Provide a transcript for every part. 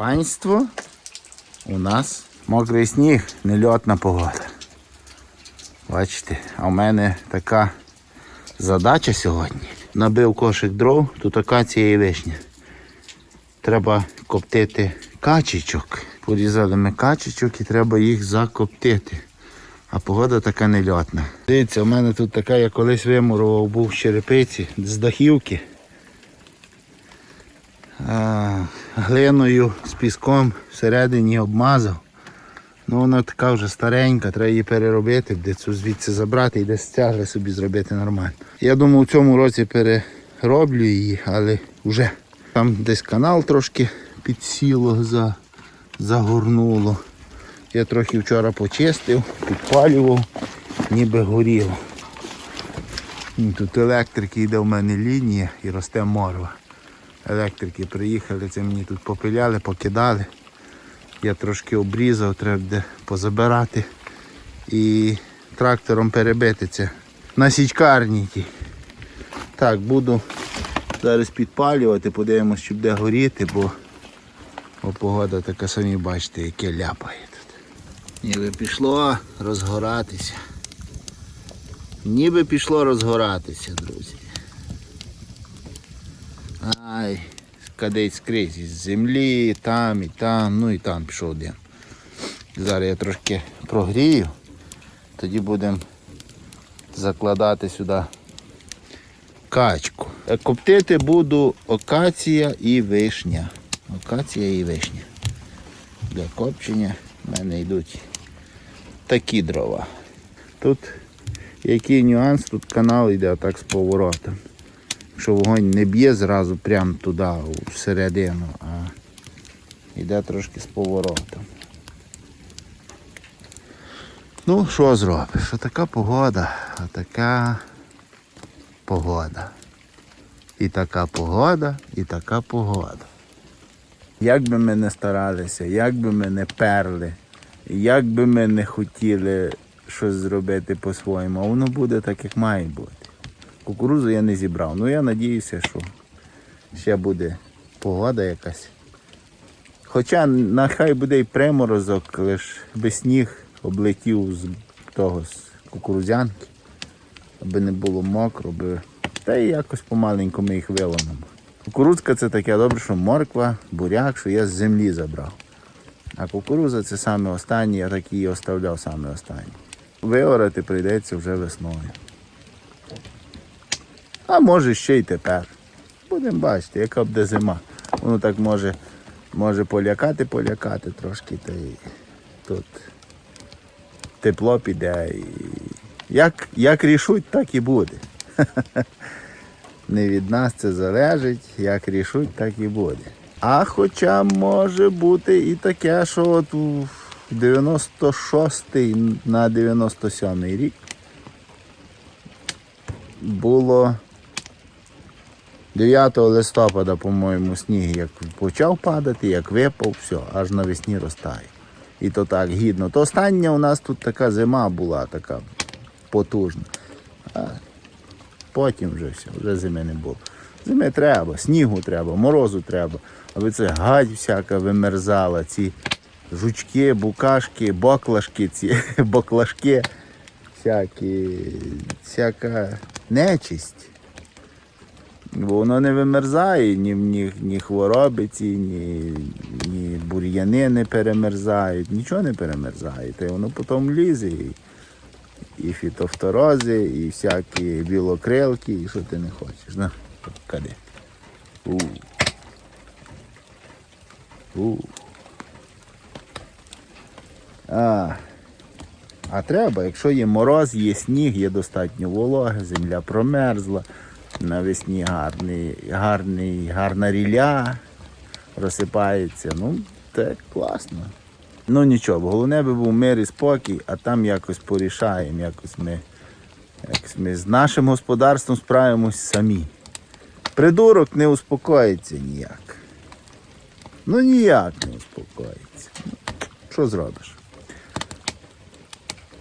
панство. У нас мокрий сніг, нельотна погода. Бачите, а в мене така задача сьогодні. Набив кошик дров, тут акація і вишня. Треба коптити качечок. Порізали ми качечок і треба їх закоптити. А погода така нельотна. Дивіться, у мене тут така, я колись вимурував був в черепиці з дахівки. А, глиною з піском всередині обмазав. Ну вона така вже старенька, треба її переробити, де цю звідси забрати і десь стягли собі зробити нормально. Я думав, у цьому році перероблю її, але вже там десь канал трошки підсіло, за, загорнуло. Я трохи вчора почистив, підпалював, ніби горіло. Тут електрики йде в мене лінія і росте морва. Електрики приїхали, це мені тут попиляли, покидали. Я трошки обрізав, треба буде позабирати і трактором перебити це. На січкарні ті. Так, буду зараз підпалювати, подивимось, чи буде горіти, бо, бо погода така самі бачите, яке ляпає тут. Ніби пішло розгоратися. Ніби пішло розгоратися, друзі. Ай, кадить скрізь із землі, там і там, ну і там пішов один. Зараз я трошки прогрію, тоді будемо закладати сюди качку. Е, Коптити буду окація і вишня. Окація і вишня. Для копчення в мене йдуть такі дрова. Тут який нюанс, тут канал йде отак з поворотом що вогонь не б'є зразу прямо туди, всередину, а йде трошки з поворотом. Ну, що зробиш? Така погода, а така погода. І така погода, і така погода. Як би ми не старалися, як би ми не перли, як би ми не хотіли щось зробити по-своєму, воно буде так, як має бути. Кукурузу я не зібрав. Ну я надіюся, що ще буде погода якась. Хоча нехай буде і приморозок, лиш би сніг облетів з того з кукурузянки, аби не було мокро, би... та й якось помаленьку ми їх виломимо. Кукурудзка це таке добре, що морква, буряк, що я з землі забрав. А кукуруза це саме останнє, я так її оставляв саме останнє. Виорати прийдеться вже весною. А може ще й тепер. Будемо бачити, яка буде зима. Воно так може, може полякати, полякати трошки, та й тут тепло піде. І... Як, як рішуть, так і буде. Не від нас це залежить, як рішуть, так і буде. А хоча може бути і таке, що от у 96 на 97 рік було 9 листопада, по-моєму, сніг як почав падати, як випав, все, аж навесні розтає. І то так гідно. То остання у нас тут така зима була, така потужна. А потім вже все, вже зими не було. Зими треба, снігу треба, морозу треба. Аби це гадь всяка вимерзала, ці жучки, букашки, боклашки, ці боклашки, всякі, всяка нечисть. Бо воно не вимерзає, ні, ні, ні хвороби ці, ні, ні бур'яни не перемерзають, нічого не перемерзає. Та воно потім лізе. І, і фітофторози, і всякі білокрилки, і що ти не хочеш. На, кади. У. У. А. а треба, якщо є мороз, є сніг, є достатньо вологи, земля промерзла навесні гарний, гарний, гарна ріля розсипається. Ну, це класно. Ну нічого, головне би був мир і спокій, а там якось порішаємо, якось ми, якось ми з нашим господарством справимось самі. Придурок не успокоїться ніяк. Ну ніяк не успокоїться. Ну, Що зробиш?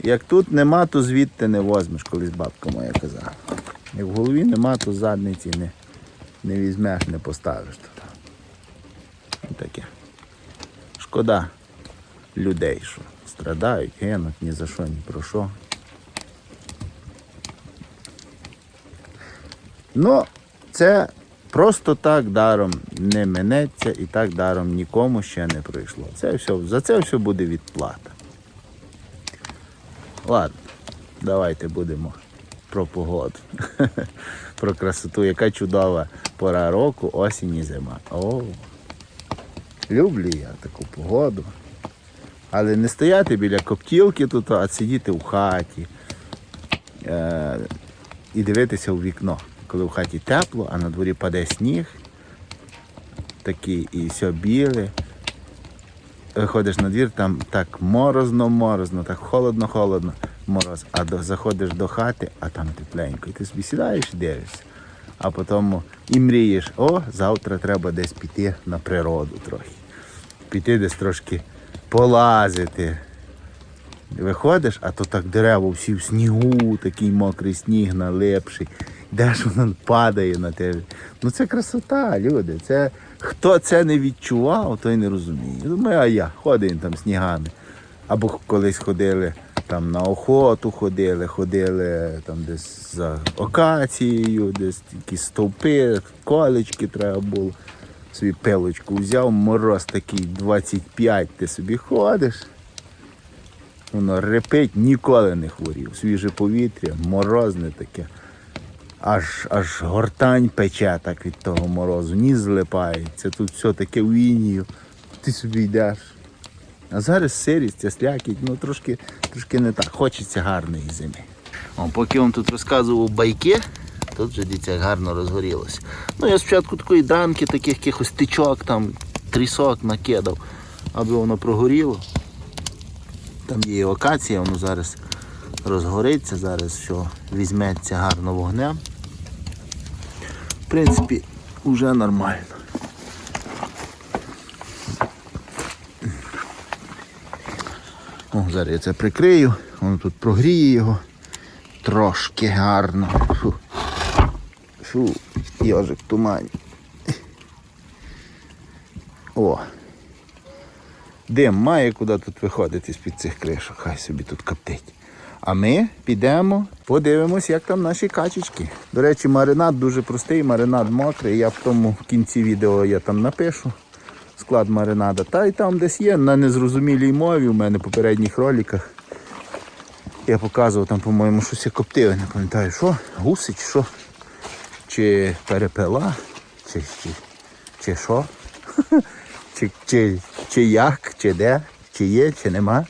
Як тут нема, то звідти не возьмеш, колись бабка моя казала. Як в голові нема, то задниці не, не візьмеш, не поставиш таке. шкода людей, що страдають, гинуть ні за що, ні про що. Ну, це просто так даром не минеться і так даром нікому ще не пройшло. Це все, за це все буде відплата. Ладно, давайте будемо про погоду. про красоту, яка чудова пора року, осінь і зима. О, люблю я таку погоду. Але не стояти біля коптілки тут, а сидіти в хаті е- і дивитися у вікно. Коли в хаті тепло, а на дворі паде сніг, такий і все біле. Виходиш на двір, там так морозно-морозно, так холодно-холодно, мороз. А до, заходиш до хати, а там тепленько. І ти собі сідаєш і дивишся. А потім і мрієш, о, завтра треба десь піти на природу трохи. Піти десь трошки полазити. Виходиш, а то так дерева всі в снігу, такий мокрий сніг налипший. Йдеш, воно падає на тебе. Ну це красота, люди. Це, хто це не відчував, той не розуміє. Думаю, а я ходив там снігами. Або колись ходили там на охоту, ходили, ходили там десь за окацією, десь якісь стовпи, колечки треба було. Собі пилочку взяв, мороз такий 25, ти собі ходиш. Воно репить, ніколи не хворів. Свіже повітря, морозне таке. Аж, аж гортань пече так від того морозу, ніс злипається, тут все таке в інію, ти собі йдеш. А зараз сирість, слякіть, ну трошки, трошки не так. Хочеться гарної зими. О, поки вам тут розказував байки, тут вже дивіться, гарно розгорілося. Ну я спочатку такої дранки, таких якихось тичок, там, трісок накидав, аби воно прогоріло. Там є і окація, воно зараз розгориться, зараз все візьметься гарно вогнем. В принципі, вже нормально. Зараз я це прикрию, воно тут прогріє його трошки гарно. Фу, Фу йожик тумані. О, Дим має куди тут виходити з-під цих кришок, хай собі тут коптить. А ми підемо, подивимось, як там наші качечки. До речі, маринад дуже простий, маринад мокрий. Я в тому в кінці відео я там напишу склад маринада. Та й там десь є на незрозумілій мові у мене в попередніх роликах. Я показував там, по-моєму, щось я коптив, я не пам'ятаю, що, гуси чи що, чи перепела, чи, чи, чи що. чи, чи, чи як, чи де, чи є, чи нема.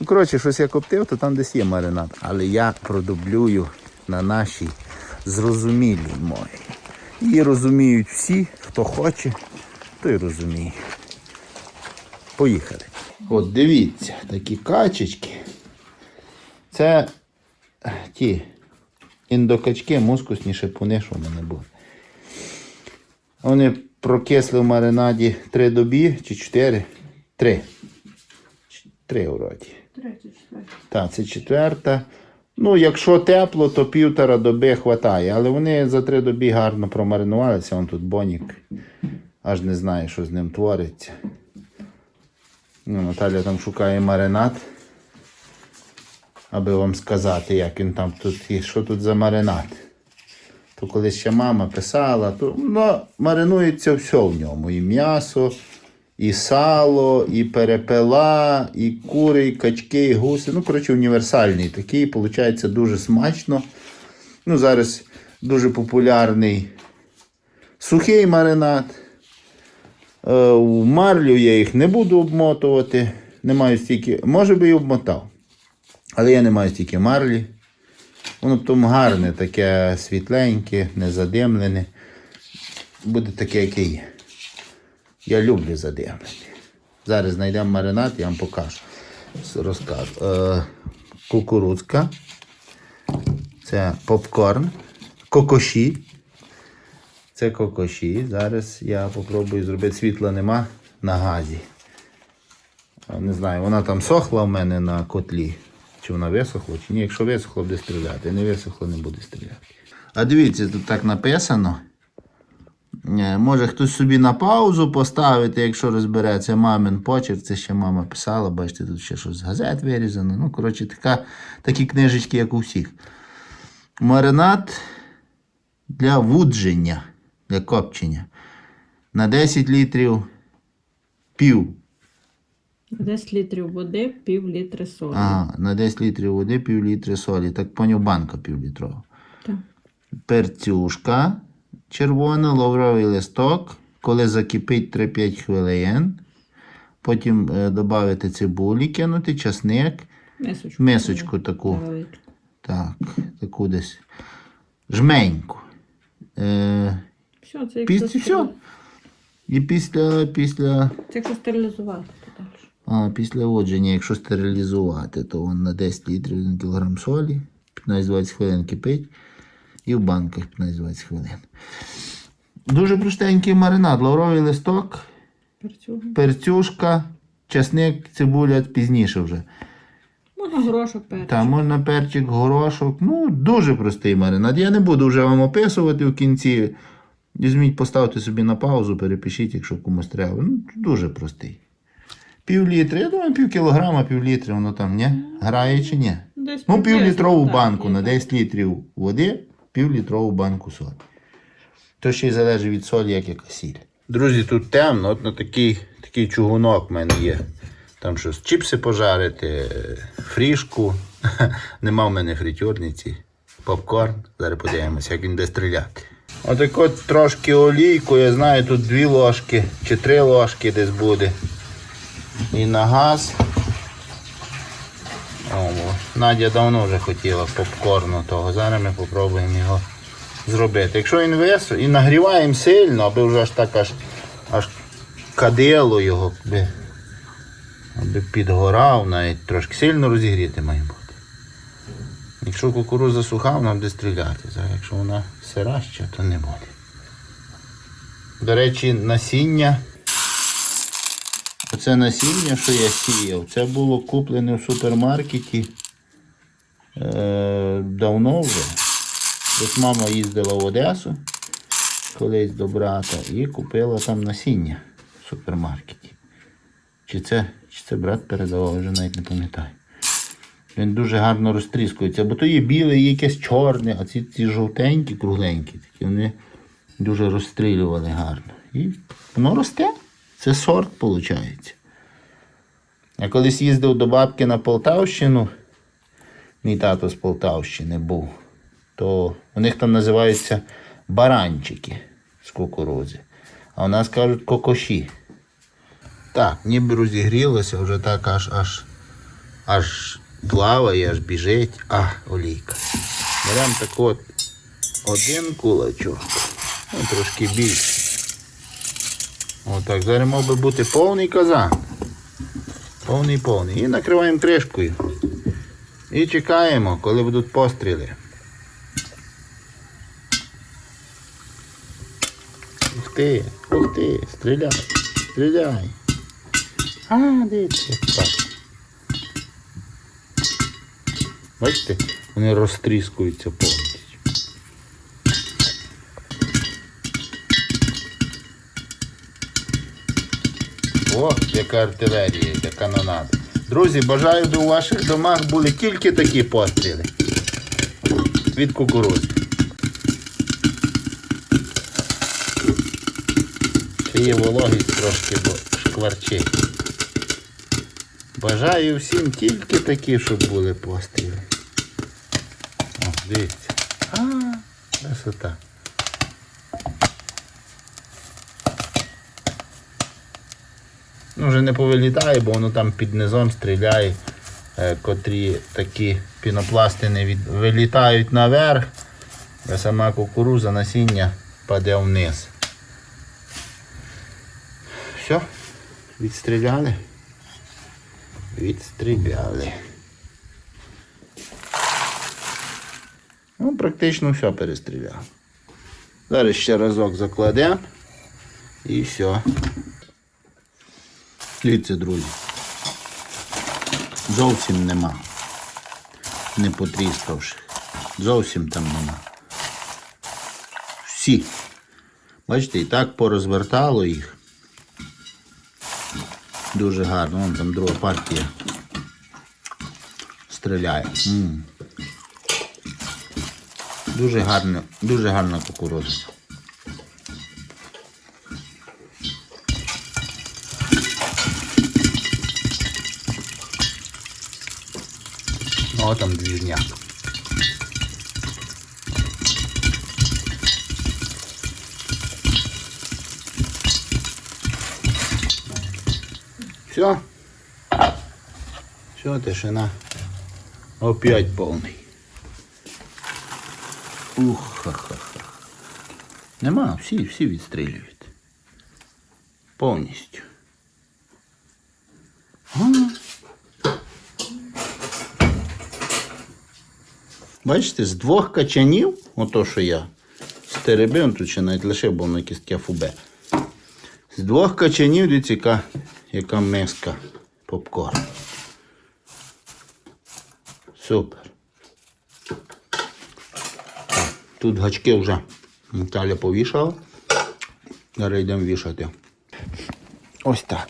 Ну, коротше, щось я коптив, то там десь є маринад. Але я продублюю на нашій зрозумілій мові. Її розуміють всі, хто хоче, той розуміє. Поїхали. От дивіться, такі качечки. Це ті індокачки, мускусні шипуни, що в мене були. Вони прокисли в маринаді три добі чи чотири? Три. Ч- Три вроді. Третя, четверта. Так, це четверта. Ну, якщо тепло, то півтора доби вистачає. Але вони за три доби гарно промаринувалися. Вон тут бонік. Аж не знає, що з ним твориться. Ну, Наталя там шукає маринад. Аби вам сказати, як він там тут і що тут за маринад. То коли ще мама писала, то ну, маринується все в ньому. І м'ясо, і сало, і перепела, і кури, і качки, і гуси. Ну, коротше, універсальний такий. Виходить дуже смачно. Ну, зараз дуже популярний сухий маринад. Е, В марлю я їх не буду обмотувати. Не маю стільки. Може би і обмотав. Але я не маю стільки марлі. Воно потім гарне, таке світленьке, незадимлене. Буде таке, яке є. Я люблю задимлене. Зараз знайдемо маринад, я вам покажу. Розкажу. Е, кукурудзка. Це попкорн. Кокоші. Це кокоші. Зараз я попробую зробити світла нема на газі. Не знаю, вона там сохла в мене на котлі. Чи вона висохла, чи ні. Якщо висохло, буде стріляти. Не висохло, не буде стріляти. А дивіться, тут так написано. Е, Може хтось собі на паузу поставити, якщо розбереться мамин почерк, це ще мама писала, бачите, тут ще щось з газет вирізано. Ну, коротше, така, такі книжечки, як у всіх. Маринад для вудження, для копчення. На 10 літрів пів. 10 літрів води, пів літри солі. Ага, на 10 літрів води, пів літри солі. Так поняв, банка півлітрова. Так. перцюшка червона, лавровий листок. Коли закипить 3-5 хвилин. Потім е, додати цибулі, кинути, часник, Мисочку. мисочку таку. Так, таку десь жменьку. Е, Все, це після, якщо, все. стерили- І після, після, це якщо стерилізувати, то далі. а, після одження, якщо стерилізувати, то он на 10 літрів 1 кг солі, 15-20 хвилин кипить. І в банках 15-20 хвилин. Дуже простенький маринад. Лавровий листок, Перцю. перцюшка, часник, цибуля пізніше вже. Можна горошок перець. Та можна перчик, горошок. Ну, дуже простий маринад. Я не буду вже вам описувати в кінці. Візьміть, поставте собі на паузу, перепишіть, якщо комусь треба. Ну, дуже простий. Пів літра. Я думаю, пів кілограма, пів літра, воно там, ні? Грає чи ні? Десь Ну, півлітрову банку на 10 літрів води, півлітрову банку солі. То ще й залежить від солі, як яка сіль. Друзі, тут темно, от на такий, такий чугунок в мене є. Там щось чіпси пожарити, фрішку. Нема в мене фритюрниці, попкорн. Зараз подивимося, як він буде стріляти. Отак от трошки олійку, я знаю, тут дві ложки чи три ложки десь буде. І на газ. О, Надя давно вже хотіла попкорну того. Зараз ми спробуємо його зробити. Якщо він вис, і нагріваємо сильно, аби вже аж так аж, аж кадило його, аби, підгорав, навіть трошки сильно розігріти має бути. Якщо кукуруза суха, вона буде стріляти. Зараз, якщо вона сира ще, то не буде. До речі, насіння. Оце насіння, що я сіяв, це було куплене в супермаркеті е, давно вже. Десь мама їздила в Одесу колись до брата і купила там насіння в супермаркеті. Чи це, чи це брат передавав, вже навіть не пам'ятаю. Він дуже гарно розтріскується, бо то є біле, є якесь чорне, а ці, ці жовтенькі, кругленькі, такі вони дуже розстрілювали гарно. І воно росте. Це сорт, виходить. Я колись їздив до бабки на Полтавщину, мій тато з Полтавщини був, то у них там називаються баранчики з кукурузи. А у нас кажуть кокоші. Так, ніби розігрілося, вже так аж аж аж плаває, аж біжить. А, олійка. Беремо так от один кулачок, ну, трошки більше. Отак, зараз мав би бути повний казан. Повний повний. І накриваємо кришкою. І чекаємо, коли будуть постріли. Ух ти, ух ти, стріляй, стріляй. А, дивіться, так. Бачите, вони розтріскуються повністю. О, яка артилерія, яка канонада. Друзі, бажаю, щоб у ваших домах були тільки такі постріли. Від кукурузи. Ще є вологість трошки, бо шкварчить. Бажаю всім тільки такі, щоб були постріли. Дивіться. А, красота. Ну, вже не повилітає, бо воно там під низом стріляє, е, котрі такі пінопластини від... вилітають наверх, а сама кукуруза насіння паде вниз. Все, відстріляли. Відстріляли. Ну, практично все перестріляв. Зараз ще разок закладемо і все. Дивіться, друзі. Зовсім нема. Не потріскавши. Зовсім там нема. Всі Бачите, і так порозвертало їх. Дуже гарно. Вон там друга партія стріляє. М. Дуже гарна, дуже гарна кукурудза. О, там двіжняк. Все. Все, тишина. Опять повний. Ух, ха-ха-ха. Нема, всі, всі відстрілюють. Повністю. Ага. Бачите, з двох качанів, ото що я стеребив, тут ще навіть лише був на кістки фубе. З двох качанів, дивіться, яка, яка миска попкорн. Супер. Так, Тут гачки вже Наталя повішала. Зараз йдемо вішати. Ось так.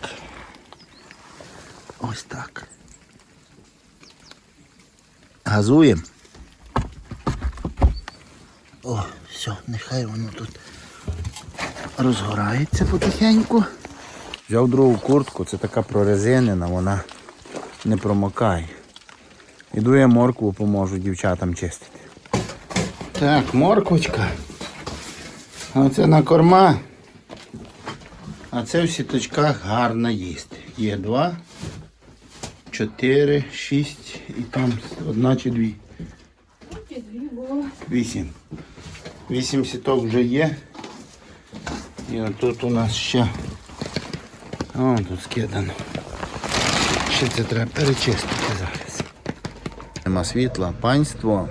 Ось так. Газуємо. О, все, нехай воно тут розгорається потихеньку. Взяв другу куртку, це така прорезинена, вона не промокає. Іду я моркву поможу дівчатам чистити. Так, морквочка. Оце на корма. А це в сіточках гарно їсти. Є два, чотири, шість і там одна чи дві. Вісім. Вісім сіток вже є. І отут у нас ще. О, тут скидано. Ще це треба перечистити зараз. Нема світла, панство.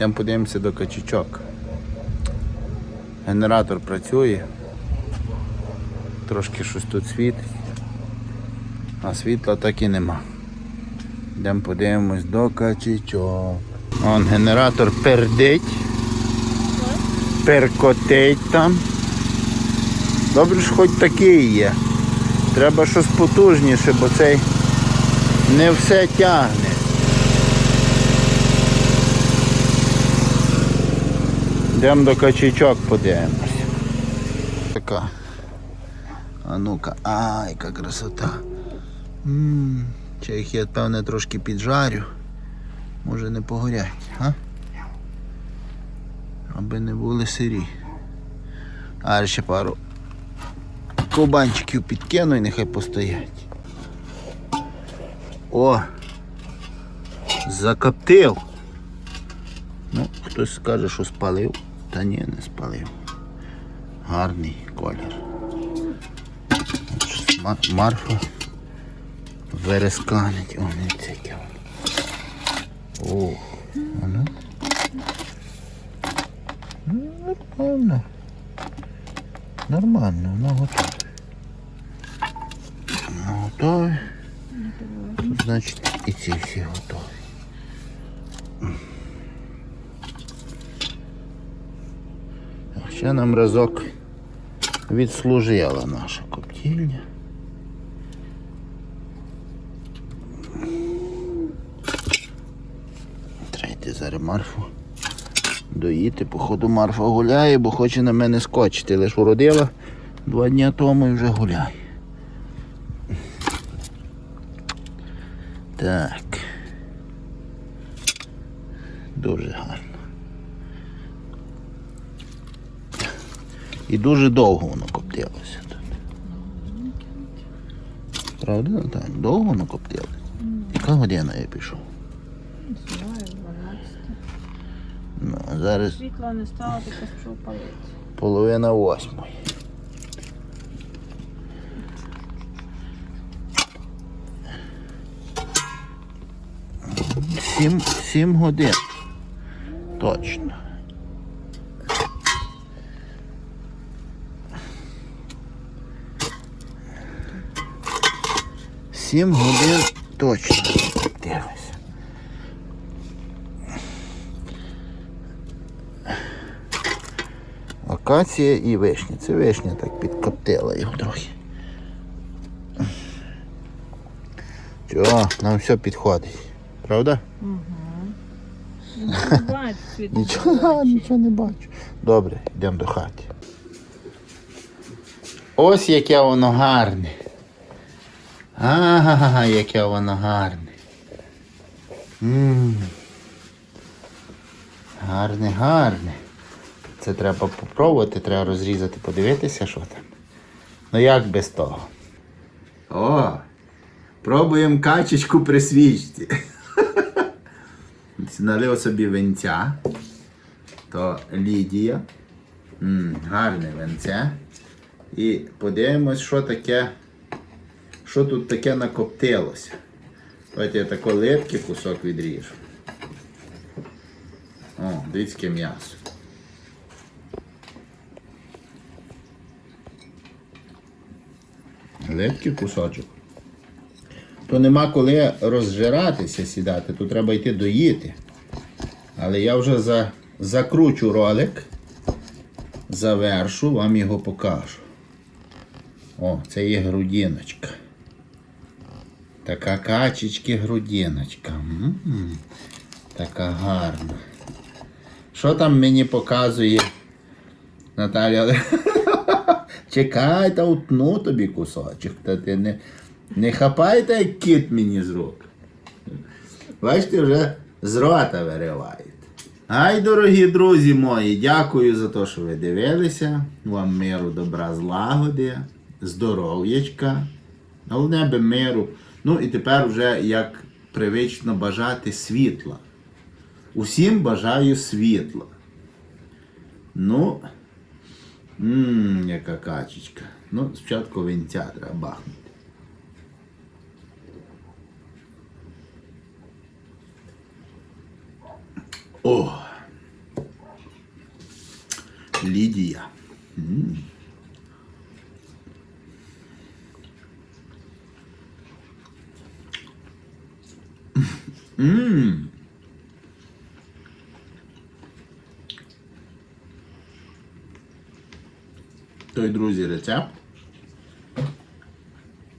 Йдемо подивимося до качечок. Генератор працює. Трошки щось тут світить. А світла так і нема. Йдемо подивимось до качечок. Вон генератор пердить. Перкотить там. Добре ж хоч такий є. Треба щось потужніше, бо цей не все тягне. Йдемо до качечок подивимось. Така. А ну-ка, ай, яка красота. Чи їх я, певне, трошки піджарю. Може не погорять, а? Аби не були сирі. А ще пару ковбанчиків підкину і нехай постоять. О! Закоптив. Ну, хтось скаже, що спалив. Та ні, не спалив. Гарний колір. Марфа вересканить. О, не цікаво. О, воно. Ну, Нормально. Нормально, воно готове. Воно готове. Тут, значить, і ці всі готові. Ще нам разок відслужила наша коптільня. Треба зараз Марфу доїти. Походу Марфа гуляє, бо хоче на мене скочити. Лиш уродила два дні тому і вже гуляє. Так. Дуже гарно. І дуже довго воно коптилося тут. Правда, Наталя? Довго воно коптилося? Яка година я пішов? Ну, а зараз Світла не стало, таке пішов палити. половина восьмої. Сім, сім годин. Точно. Сім годин точно. Дивися. акація і вишня. Це вишня так підкоптила його трохи. Чого, нам все підходить. Правда? Світ Нічого, нічого не бачу. Добре, йдемо до хати. Ось яке воно гарне. Ага, яке воно гарне. м Гарне, гарне. Це треба попробувати, треба розрізати, подивитися, що там. Ну як без того? О! Пробуємо качечку при свічці. Налив собі венця. То Лідія. м гарне венце. І подивимось, що таке. Що тут таке накоптилося. Давайте я тако липкий кусок відріжу. О, дивіться, м'ясо. Липкий кусочок. То нема коли розжиратися сідати, то треба йти доїти. Але я вже за, закручу ролик, завершу, вам його покажу. О, це є грудиночка. Така качечки грудиночка. М-м, Така гарна. Що там мені показує Наталя? Чекай, та утну тобі кусочок, та ти не, не хапай як кіт мені з рук. Бачите, вже з рота вириваєте. Ай, дорогі друзі мої, дякую за те, що ви дивилися. Вам миру, добра, злагоди, здоров'ячка. Головне би миру. Ну і тепер вже як привично бажати світла. Усім бажаю світла. Ну, ммм, яка качечка. Ну, спочатку вінця треба бахнути. О! Лідія. М. М. Той, друзі, рецепт.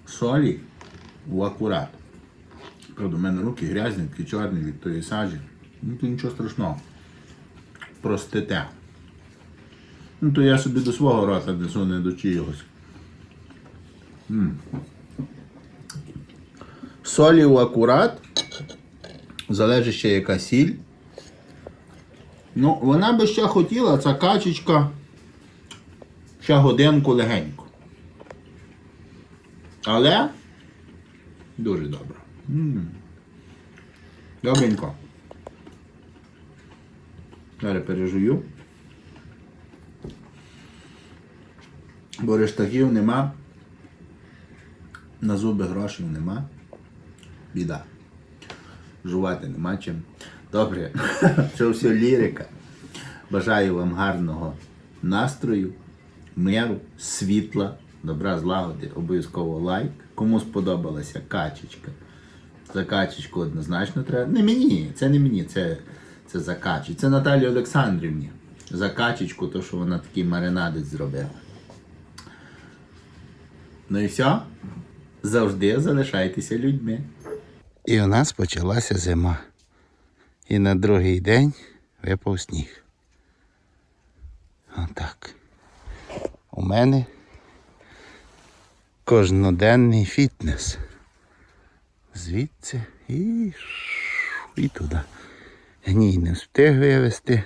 Солі в акурат. Правда, у мене руки грязні, такі чорні від тої сажі. Ну, то нічого страшного. Простите. Ну, то я собі до свого рота несу, не до чиїгось. М. Солі в акурат. Залежить ще яка сіль. Ну, вона би ще хотіла, ця качечка, ще годинку легенько. Але дуже добре. Добренько. Зараз пережую. Бо рештагів нема. На зуби грошей нема. Біда. Жувати нема чим. Добре, це все лірика. Бажаю вам гарного настрою, миру, світла, добра, злагоди, обов'язково лайк. Кому сподобалася качечка. За качечку однозначно треба. Не мені, це не мені, це, це за качечку. Це Наталі Олександрівні. За качечку, то що вона такий маринадець зробила. Ну і все. Завжди залишайтеся людьми. І у нас почалася зима. І на другий день випав сніг. Отак. У мене кожноденний фітнес. Звідси і, і туди. Гній не встиг вивезти.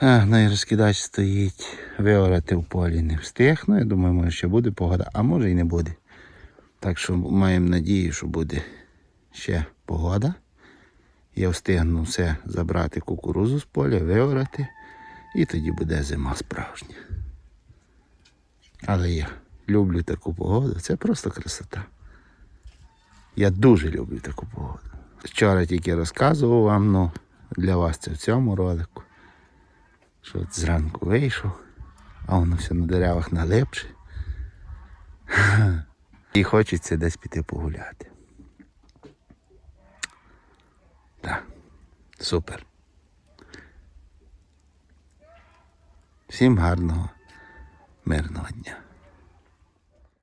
А, ну і розкидач стоїть. Виорати в полі не встиг. Ну, я думаю, може ще буде погода, а може і не буде. Так що маємо надію, що буде ще погода. Я встигну все забрати кукурузу з поля, виорати, і тоді буде зима справжня. Але я люблю таку погоду, це просто красота. Я дуже люблю таку погоду. Вчора тільки розказував вам, ну для вас це в цьому ролику. Що от зранку вийшов, а воно все на деревах налипше. І хочеться десь піти погуляти. Так, супер. Всім гарного, мирного дня.